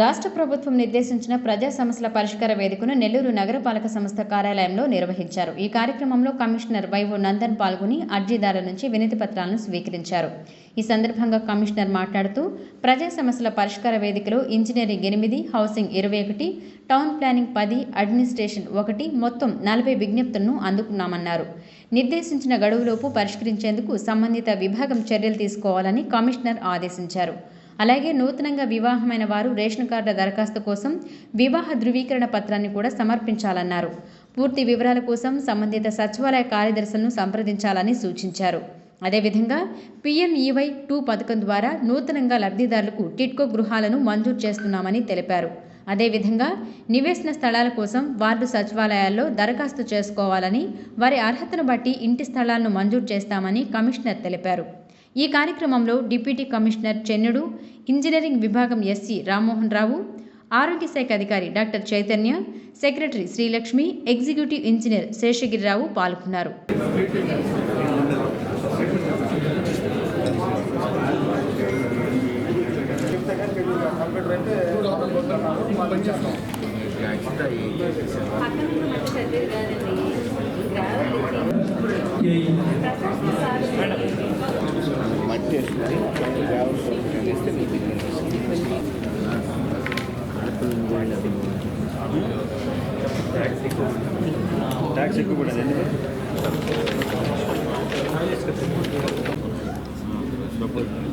రాష్ట్ర ప్రభుత్వం నిర్దేశించిన ప్రజా సమస్యల పరిష్కార వేదికను నెల్లూరు నగరపాలక సంస్థ కార్యాలయంలో నిర్వహించారు. ఈ కార్యక్రమంలో కమిషనర్ వైవో నందన్ పాల్గొని అర్జీదారుల నుంచి వినతి పత్రాలను స్వీకరించారు. ఈ సందర్భంగా కమిషనర్ మాట్లాడుతూ ప్రజా సమస్యల పరిష్కార వేదికలో ఇంజనీరింగ్ ఎనిమిది హౌసింగ్ ఇరవై ఒకటి టౌన్ ప్లానింగ్ పది అడ్మినిస్ట్రేషన్ ఒకటి మొత్తం నలభై విజ్ఞప్తులను అందుకున్నామన్నారు. నిర్దేశించిన గడువులోపు పరిష్కరించేందుకు సంబంధిత విభాగం చర్యలు తీసుకోవాలని కమిషనర్ ఆదేశించారు. అలాగే నూతనంగా వివాహమైన వారు రేషన్ కార్డుల దరఖాస్తు కోసం వివాహ ధృవీకరణ పత్రాన్ని కూడా సమర్పించాలన్నారు. పూర్తి వివరాల కోసం సంబంధిత సచివాలయ కార్యదర్శులను సంప్రదించాలని సూచించారు. అదేవిధంగా పీఎంఈవై టూ పథకం ద్వారా నూతనంగా లబ్ధిదారులకు టిట్కో గృహాలను మంజూరు చేస్తున్నామని తెలిపారు. అదేవిధంగా నివేశన స్థలాల కోసం వార్డు సచివాలయాల్లో దరఖాస్తు చేసుకోవాలని వారి అర్హతను బట్టి ఇంటి స్థలాలను మంజూరు చేస్తామని కమిషనర్ తెలిపారు. ఈ కార్యక్రమంలో డిప్యూటీ కమిషనర్ చెన్నుడు ఇంజనీరింగ్ విభాగం ఎస్సీ రామ్మోహన్ రావు ఆరోగ్య శాఖ అధికారి doctor Chaitanya secretary Srilakshmi executive engineer Seshagiri Rao పాల్గొన్నారు. ఈ ಟ್ಯಾಕ್ಸ್ ಇಕ್ಕೂಬಿಡೋದು ಎಲ್ಲಿ ಬರ್ತದೆ